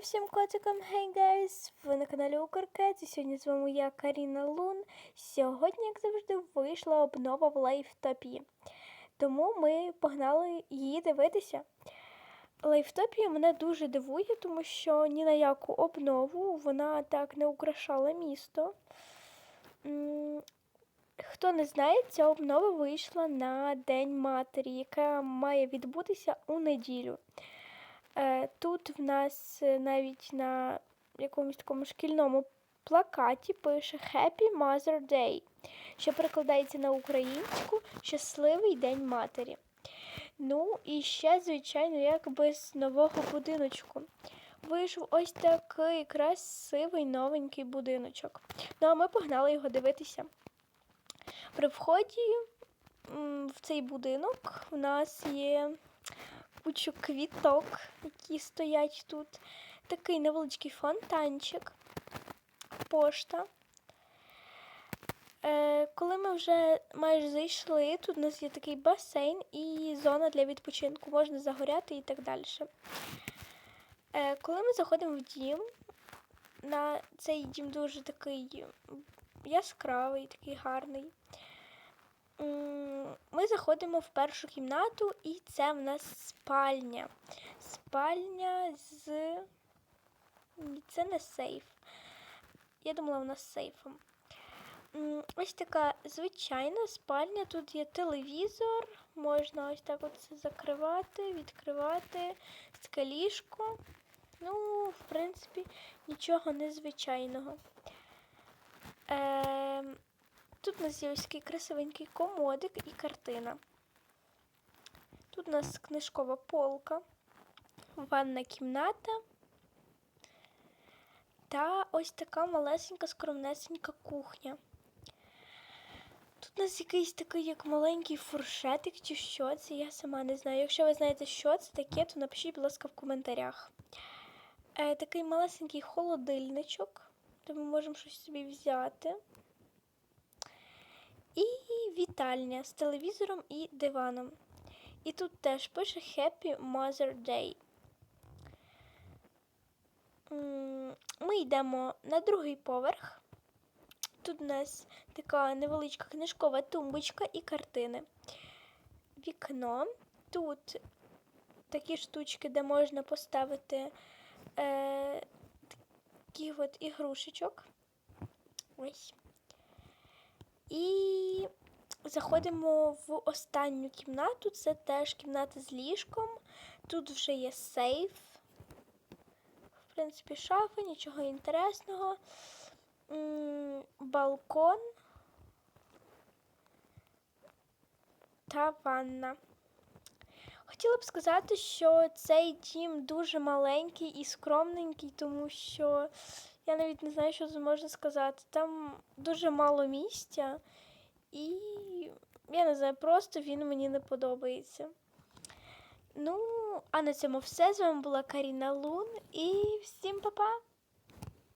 всім котикам, hey guys! Ви на каналі Укркет і сьогодні з вами я, Каріна Лун. Сьогодні, як завжди, вийшла обнова в лайфтопі. Тому ми погнали її дивитися. Лайфтопія мене дуже дивує, тому що ні на яку обнову вона так не украшала місто. Хто не знає, ця обнова вийшла на День матері, яка має відбутися у неділю. Е, Тут в нас е, навіть на якомусь такому шкільному плакаті пише Happy Mother Day, що перекладається на українську Щасливий День матері. Ну і ще, звичайно, як без нового будиночку. Вийшов ось такий красивий новенький будиночок. Ну а ми погнали його дивитися. При вході в цей будинок у нас є кучу квіток, які стоять тут. Такий невеличкий фонтанчик, пошта. Е, коли ми вже майже зайшли, тут у нас є такий басейн і зона для відпочинку, можна загоряти і так далі. Е, коли ми заходимо в дім, на цей дім дуже такий яскравий, такий гарний. Ми заходимо в першу кімнату, і це в нас спальня. Спальня з. Це не сейф. Я думала, вона з сейфом. Ось така звичайна спальня. Тут є телевізор, можна ось так от закривати, відкривати, таке ліжко. Ну, в принципі, нічого незвичайного. Ем, Тут у нас є ось такий красивенький комодик і картина. Тут у нас книжкова полка, ванна кімната та ось така малесенька скромнесенька кухня. Тут у нас якийсь такий як маленький фуршетик чи що це, я сама не знаю. Якщо ви знаєте, що це таке, то напишіть, будь ласка, в коментарях. Е, такий малесенький холодильничок, де ми можемо щось собі взяти. І вітальня з телевізором і диваном. І тут теж пише Happy Mother Day. Ми йдемо на другий поверх. Тут у нас така невеличка книжкова тумбочка і картини. Вікно. Тут такі штучки, де можна поставити е, таких от ігрушечок. Ось. І заходимо в останню кімнату. Це теж кімната з ліжком. Тут вже є сейф. В принципі, шафа, нічого інтересного. Балкон та ванна. Хотіла б сказати, що цей дім дуже маленький і скромненький, тому що я навіть не знаю, що можна сказати. Там дуже мало місця, і я не знаю, просто він мені не подобається. Ну, а на цьому все. З вами була Каріна Лун і всім па-па!